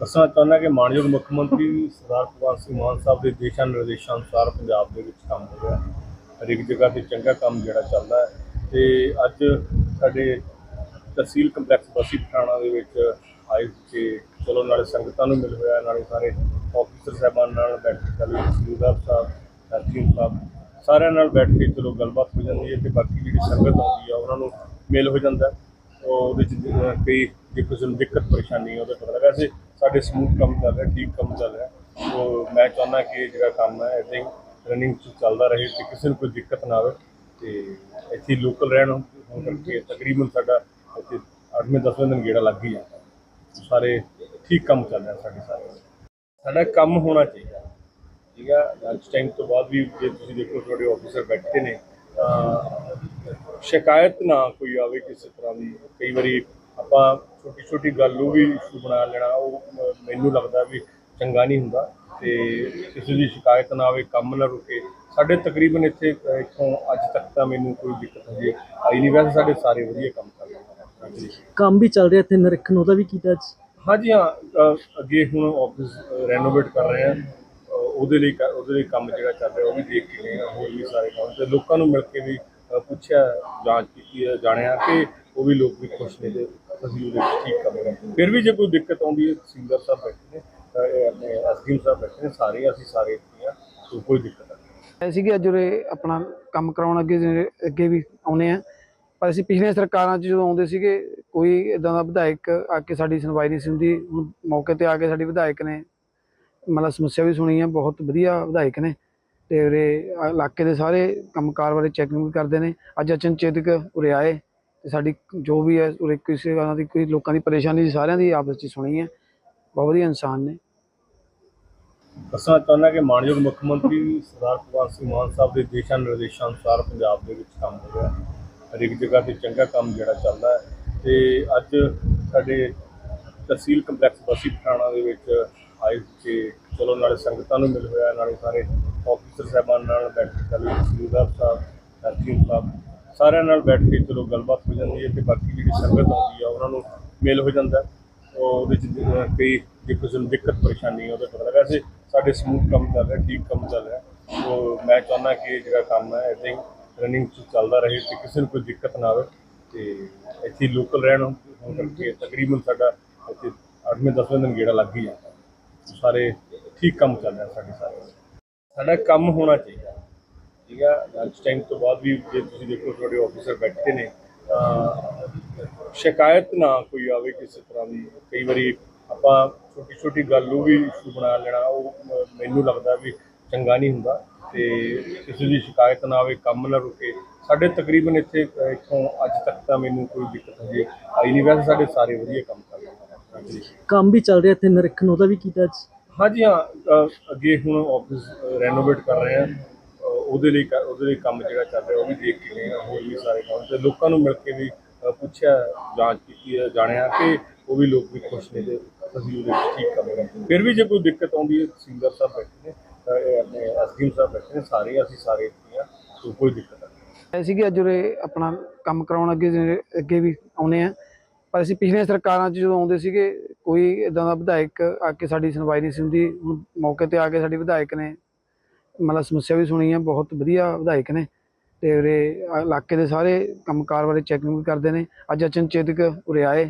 ਦੱਸਣਾ ਚਾਹੁੰਦਾ ਕਿ ਮਾਨਯੋਗ ਮੁੱਖ ਮੰਤਰੀ ਸਰਦਾਰ ਭਗਵੰਤ ਸਿੰਘ ਮਾਨ ਸਾਹਿਬ ਦੇ ਦਿਸ਼ਾ ਨਿਰਦੇਸ਼ਾਂ ਅਨੁਸਾਰ ਪੰਜਾਬ ਦੇ ਵਿੱਚ ਕੰਮ ਹੋ ਰਿਹਾ ਹਰੇਕ ਜਗ੍ਹਾ ਤੇ ਚੰਗਾ ਕੰਮ ਜਿਹੜਾ ਚੱਲਦਾ ਹੈ ਤੇ ਅੱਜ ਸਾਡੇ ਤਹਿਸੀਲ ਕੰਪਲੈਕਸ ਬਸੀ ਪਠਾਣਾ ਦੇ ਵਿੱਚ ਆਏ ਕਿ ਚਲੋ ਨਾਲੇ ਸੰਗਤਾਂ ਨੂੰ ਮਿਲ ਹੋਇਆ ਨਾਲੇ ਸਾਰੇ ਆਫੀਸਰ ਸਾਹਿਬਾਨ ਨਾਲ ਬੈਠ ਕੇ ਚਲੋ ਤਹਿਸੀਲਦਾਰ ਸਾਹਿਬ ਐਸਡੀਐਮ ਸਾਹਿਬ, ਸਾਰਿਆਂ ਨਾਲ ਬੈਠ ਕੇ ਚਲੋ ਗੱਲਬਾਤ ਹੋ ਜਾਂਦੀ ਹੈ ਤੇ ਬਾਕੀ ਜਿਹੜੀ ਸੰਗਤ ਆਉਂਦੀ ਆ, ਉਹਨਾਂ ਨੂੰ ਮਿਲ ਹੋ ਜਾਂਦਾ ਹੈ। ਉਹਦੇ ਚ ਕਈ ਜੇ ਕਿਸੇ ਨੂੰ ਦਿੱਕਤ ਪਰੇਸ਼ਾਨੀ ਉਹਦਾ ਪਤਾ ਲੱਗਾ। ਵੈਸੇ ਸਾਡੇ ਸਮੂਥ ਕੰਮ ਚੱਲ ਰਿਹਾ, ਠੀਕ ਕੰਮ ਚੱਲ ਰਿਹਾ। ਸੋ ਮੈਂ ਚਾਹੁੰਦਾ ਕਿ ਇਹ ਜਿਹੜਾ ਕੰਮ ਹੈ, ਇਦਾਂ ਹੀ ਰਨਿੰਗ ਚ ਚੱਲਦਾ ਰਹੇ ਤੇ ਕਿਸੇ ਨੂੰ ਕੋਈ ਦਿੱਕਤ ਨਾ ਆਵੇ ਤੇ ਇੱਥੇ ਲੋਕਲ ਰਹਿਣ ਹੋਣ ਕਰਕੇ ਤਕਰੀਬਨ ਸਾਡਾ ਇੱਥੇ 8ਵੇਂ 10ਵੇਂ ਦਿਨ ਗੇੜਾ ਲੱਗ ਹੀ ਜਾਂਦਾ। ਸਾਰੇ ਠੀਕ ਕੰਮ ਚੱਲ ਰਿਹਾ ਸਾਡੇ ਸਾਰੇ। ਸਾਡਾ ਕੰਮ ਹੋਣਾ ਚਾਹੀਦਾ। ਠੀਕ ਹੈ ਲੰਚ ਟਾਈਮ ਤੋਂ ਬਾਅਦ ਵੀ ਜੇ ਤੁਸੀਂ ਦੇਖੋ ਤੁਹਾਡੇ ਆਫੀਸਰ ਬੈਠੇ ਨੇ, ਤਾਂ ਸ਼ਿਕਾਇਤ ਨਾ ਕੋਈ ਆਵੇ ਕਿਸੇ ਤਰ੍ਹਾਂ ਦੀ। ਕਈ ਵਾਰੀ ਆਪਾਂ ਛੋਟੀ ਛੋਟੀ ਗੱਲ ਨੂੰ ਵੀ ਇਸ਼ੂ ਬਣਾ ਲੈਣਾ ਉਹ ਮੈਨੂੰ ਲੱਗਦਾ ਵੀ ਚੰਗਾ ਨਹੀਂ ਹੁੰਦਾ ਤੇ ਕਿਸੇ ਦੀ ਸ਼ਿਕਾਇਤ ਨਾ ਆਵੇ ਕੰਮ ਨਾ ਰੁਕੇ। ਸਾਡੇ ਤਕਰੀਬਨ ਇੱਥੇ ਇੱਥੋਂ ਅੱਜ ਤੱਕ ਤਾਂ ਮੈਨੂੰ ਕੋਈ ਦਿੱਕਤ ਹਜੇ ਆਈ ਨਹੀਂ। ਵੈਸੇ ਸਾਡੇ ਸਾਰੇ ਵਧੀਆ ਕੰਮ ਕਰ ਰਹੇ ਨੇ। ਕੰਮ ਵੀ ਚੱਲ ਰਿਹਾ ਇੱਥੇ ਨਿਰੀਖਣ ਉਹਦਾ ਵੀ ਕੀਤਾ ਅੱਜ? ਹਾਂਜੀ ਹਾਂ ਅੱਗੇ ਹੁਣ ਆਫਿਸ ਰੈਨੋਵੇਟ ਕਰ ਰਹੇ ਆ। ਉਹਦੇ ਲਈ ਉਹਦੇ ਲਈ ਕੰਮ ਜਿਹੜਾ ਚੱਲ ਰਿਹਾ ਉਹ ਵੀ ਦੇਖ ਕੇ ਆ ਹੋਰ ਵੀ ਸਾਰੇ ਕੰਮ। ਤੇ ਲੋਕਾਂ ਨੂੰ ਮਿਲ ਕੇ ਵੀ ਪੁੱਛਿਆ ਜਾਂਚ ਕੀਤੀ ਜਾਣਿਆ ਕਿ ਉਹ ਵੀ ਲੋਕ ਵੀ ਖੁਸ਼ ਨੇ ਤੇ ਅਸੀਂ ਉਹਦੇ ਠੀਕ ਕਰ ਫਿਰ ਵੀ ਜੇ ਕੋਈ ਦਿੱਕਤ ਆਉਂਦੀ ਹੈ ਸਿੰਗਰ ਸਾਹਿਬ ਬੈਠੇ ਨੇ ਆਪਣੇ ਐਸਡੀਐਮ ਸਾਹਿਬ ਬੈਠੇ ਨੇ, ਸਾਰੇ ਅਸੀਂ ਸਾਰੇ ਇੱਥੇ ਆ ਸੋ ਕੋਈ ਦਿੱਕਤ ਨਹੀਂ। ਆਏ ਸੀਗੇ ਅੱਜ ਉਰੇ ਆਪਣਾ ਕੰਮ ਕਰਾਉਣ ਅੱਗੇ ਅੱਗੇ ਵੀ ਆਉਨੇ ਆ। ਪਰ ਅਸੀਂ ਪਿਛਲੀਆਂ ਸਰਕਾਰਾਂ 'ਚ ਜਦੋਂ ਆਉਂਦੇ ਸੀਗੇ, ਕੋਈ ਇਦਾਂ ਦਾ ਵਿਧਾਇਕ ਆ ਕੇ ਸਾਡੀ ਸੁਣਵਾਈ ਨਹੀਂ ਸੀ ਹੁਣ ਮੌਕੇ ਤੇ ਆ ਕੇ ਸਾਡੀ ਵਿਧਾਇਕ ਨੇ, ਮਤਲਬ ਸਮੱਸਿਆ ਵੀ ਸੁਣੀ ਹੈ ਬਹੁਤ ਵਧੀਆ ਵਿਧਾਇਕ ਨੇ। ਤੇ ਉਰੇ ਇਲਾਕੇ ਦੇ ਸਾਰੇ ਕੰਮਕਾਰ ਬਾਰੇ ਚੈਕਿੰਗ ਵੀ ਕਰਦੇ ਨੇ। ਅੱਜ ਅਚਨਚੇਤਕ ਉਰੇ ਆਏ। ਤੇ ਸਾਡੀ ਜੋ ਵੀ ਹੈ, ਉਰੇ ਕਿਸੇ ਤਰ੍ਹਾਂ ਦੀ ਕੋਈ ਲੋਕਾਂ ਦੀ ਪਰੇਸ਼ਾਨੀ ਸਾਰਿਆਂ ਦੀ ਆਪਸ 'ਚ ਸੁਣੀ ਹੈ। ਬਹੁਤ ਵਧੀਆ ਇਨਸਾਨ ਨੇ। ਦੱਸਣਾ ਚਾਹੁੰਦਾ ਕਿ ਮਾਨਯੋਗ ਮੁੱਖ ਮੰਤਰੀ ਸਰਦਾਰ ਭਗਵੰਤ ਸਿੰਘ ਮਾਨ ਸਾਹਿਬ ਦੇ ਦਿਸ਼ਾ ਨਿਰਦੇਸ਼ਾਂ ਅਨੁਸਾਰ ਪੰਜਾਬ ਦੇ ਵਿੱਚ ਕੰਮ ਹੋ ਰਿਹਾ ਹਰ ਜਗ੍ਹਾ ਤੇ ਚੰਗਾ ਕੰਮ ਜਿਹੜਾ ਚੱਲਦਾ ਹੈ। ਤੇ ਅੱਜ ਸਾਡੇ ਤਹਿਸੀਲ ਕੰਪਲੈਕਸ ਬਸੀ ਪਠਾਣਾ ਦੇ ਵਿੱਚ ਆਏ ਕਿ ਚਲੋ ਨਾਲੇ ਸੰਗਤਾਂ ਨੂੰ ਮਿਲ ਹੋਇਆ, ਨਾਲੇ ਸਾਰੇ ਆਫੀਸਰ ਸਾਹਿਬਾਨ ਨਾਲ ਬੈਠਕ ਕੇ ਚਲੋ ਤਹਿਸੀਲਦਾਰ ਸਾਹਿਬ ਐਸਡੀਐਮ ਸਾਹਿਬ ਸਾਰਿਆਂ ਨਾਲ ਬੈਠ ਕੇ ਚਲੋ ਗੱਲਬਾਤ ਹੋ ਜਾਂਦੀ ਹੈ ਤੇ ਬਾਕੀ ਜਿਹੜੀ ਸੰਗਤ ਆਉਂਦੀ ਆ ਉਹਨਾਂ ਨੂੰ ਮਿਲ ਹੋ ਜਾਂਦਾ ਉਹਦੇ ਚ ਅਹ, ਕਈ ਜੇ ਕਿਸੇ ਨੂੰ ਦਿੱਕਤ ਪਰੇਸ਼ਾਨੀ ਉਹਦੇ ਉਹਦਾ ਪਤਾ ਲੱਗਾ ਵੈਸੇ ਸਾਡੇ ਸਮੂਥ ਕੰਮ ਚੱਲ ਰਿਹਾ ਠੀਕ ਕੰਮ ਚੱਲ ਰਿਹਾ। ਉਹ ਮੈਂ ਚਾਹੁੰਦਾ ਕਿ ਇਹ ਜਿਹੜਾ ਕੰਮ ਹੈ ਇਦਾਂ ਹੀ ਰਨਿੰਗ ਚ ਚੱਲਦਾ ਰਹੇ ਤੇ ਕਿਸੇ ਨੂੰ ਕੋਈ ਦਿੱਕਤ ਨਾ ਆਵੇ ਤੇ ਇੱਥੇ ਲੋਕਲ ਰਹਿਣ ਹੋਣ ਕਰਕੇ ਤਕਰੀਬਨ ਸਾਡਾ ਇੱਥੇ 8ਵੇਂ 10ਵੇਂ ਦਿਨ ਗੇੜਾ ਲੱਗ ਹੀ ਜਾਂਦਾ। ਸਾਰੇ ਠੀਕ ਕੰਮ ਚੱਲ ਰਿਹਾ ਸਾਡੇ ਸਾਰੇ। ਸਾਡਾ ਕੰਮ ਹੋਣਾ ਚਾਹੀਦਾ। ਠੀਕ ਹੈ ਲੰਚ ਟਾਈਮ ਤੋਂ ਬਾਅਦ ਵੀ ਜੇ ਤੁਸੀਂ ਦੇਖੋ ਤੁਹਾਡੇ ਆਫੀਸਰ ਬੈਠੇ ਨੇ ਸ਼ਿਕਾਇਤ ਨਾ ਕੋਈ ਆਵੇ ਕਿਸੇ ਤਰ੍ਹਾਂ ਦੀ। ਕਈ ਵਾਰੀ ਆਪਾਂ ਛੋਟੀ ਛੋਟੀ ਗੱਲ ਨੂੰ ਵੀ ਇਸ਼ੂ ਬਣਾ ਲੈਣਾ ਉਹ ਮੈਨੂੰ ਲੱਗਦਾ ਵੀ ਚੰਗਾ ਨਹੀਂ ਹੁੰਦਾ ਤੇ ਕਿਸੇ ਦੀ ਸ਼ਿਕਾਇਤ ਨਾ ਆਵੇ ਕੰਮ ਨਾ ਰੁਕੇ। ਸਾਡੇ ਤਕਰੀਬਨ ਇੱਥੇ ਇੱਥੋਂ ਅੱਜ ਤੱਕ ਤਾਂ ਮੈਨੂੰ ਕੋਈ ਦਿੱਕਤ ਹਜੇ ਆਈ ਨਹੀਂ। ਵੈਸੇ ਸਾਡੇ ਸਾਰੇ ਵਧੀਆ ਕੰਮ ਕਰ ਰਹੇ ਕੰਮ ਵੀ ਚੱਲ ਰਿਹਾ ਇੱਥੇ ਨਿਰੀਖਣ ਉਹਦਾ ਵੀ ਕੀਤਾ ਅੱਜ? ਹਾਂਜੀ ਹਾਂ। ਅੱਗੇ ਹੁਣ ਆਫਿਸ ਰੈਨੋਵੇਟ ਕਰ ਰਹੇ ਆ। ਉਹਦੇ ਲਈ ਉਹਦੇ ਲਈ ਕੰਮ ਜਿਹੜਾ ਚੱਲ ਰਿਹਾ, ਉਹ ਵੀ ਦੇਖ ਕੇ ਗਏ ਹੋਰ ਵੀ ਸਾਰੇ ਕੰਮ। ਤੇ ਲੋਕਾਂ ਨੂੰ ਮਿਲ ਕੇ ਵੀ ਪੁੱਛਿਆ, ਜਾਂਚ ਕੀਤੀ ਹੈ, ਜਾਣਿਆ ਕਿ ਉਹ ਵੀ ਲੋਕ ਵੀ ਖੁਸ਼ ਨੇ ਤੇ ਅਸੀਂ ਉਹਦੇ ਠੀਕ ਕਰ ਰਹੇ ਫਿਰ ਵੀ ਜੇ ਕੋਈ ਦਿੱਕਤ ਆਉਂਦੀ ਹੈ ਸਿੰਗਰ ਸਾਹਿਬ ਬੈਠੇ ਨੇ ਆਪਣੇ ਐਸਡੀਐਮ ਸਾਹਿਬ ਬੈਠੇ ਨੇ, ਸਾਰੇ ਅਸੀਂ ਸਾਰੇ ਇੱਥੇ ਕੋਈ ਦਿੱਕਤ ਨਹੀਂ। ਆਏ ਸੀਗੇ ਅੱਜ ਉਰੇ ਆਪਣਾ ਕੰਮ ਕਰਾਉਣ ਅੱਗੇ ਅੱਗੇ ਵੀ ਆਉਨੇ ਆ ਪਰ ਅਸੀਂ ਪਿਛਲੀਆਂ ਸਰਕਾਰਾਂ 'ਚ ਜਦੋਂ ਆਉਂਦੇ ਸੀਗੇ, ਕੋਈ ਇਦਾਂ ਦਾ ਵਿਧਾਇਕ ਆ ਕੇ ਸਾਡੀ ਸੁਣਵਾਈ ਨਹੀਂ ਸੀ ਹੁੰਦੀ। ਹੁਣ ਮੌਕੇ ਤੇ ਆ ਕੇ ਸਾਡੀ ਵਿਧਾਇਕ ਨੇ ਮਤਲਬ ਸਮੱਸਿਆ ਵੀ ਸੁਣੀ ਹੈ ਬਹੁਤ ਵਧੀਆ ਵਿਧਾਇਕ ਨੇ ਤੇ ਉਰੇ ਇਲਾਕੇ ਦੇ ਸਾਰੇ ਕੰਮਕਾਰ ਬਾਰੇ ਚੈਕਿੰਗ ਵੀ ਕਰਦੇ ਨੇ। ਅੱਜ ਅਚਨਚੇਤਕ ਉਰੇ ਆਏ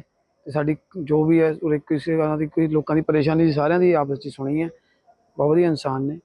ਤੇ ਸਾਡੀ ਜੋ ਵੀ ਹੈ ਉਰੇ ਕਿਸੇ ਤਰ੍ਹਾਂ ਦੀ ਕੋਈ ਲੋਕਾਂ ਦੀ ਪਰੇਸ਼ਾਨੀ ਸੀ ਸਾਰਿਆਂ ਦੀ ਆਪਸ 'ਚ ਸੁਣੀ ਹੈ ਬਹੁਤ ਵਧੀਆ ਇਨਸਾਨ ਨੇ।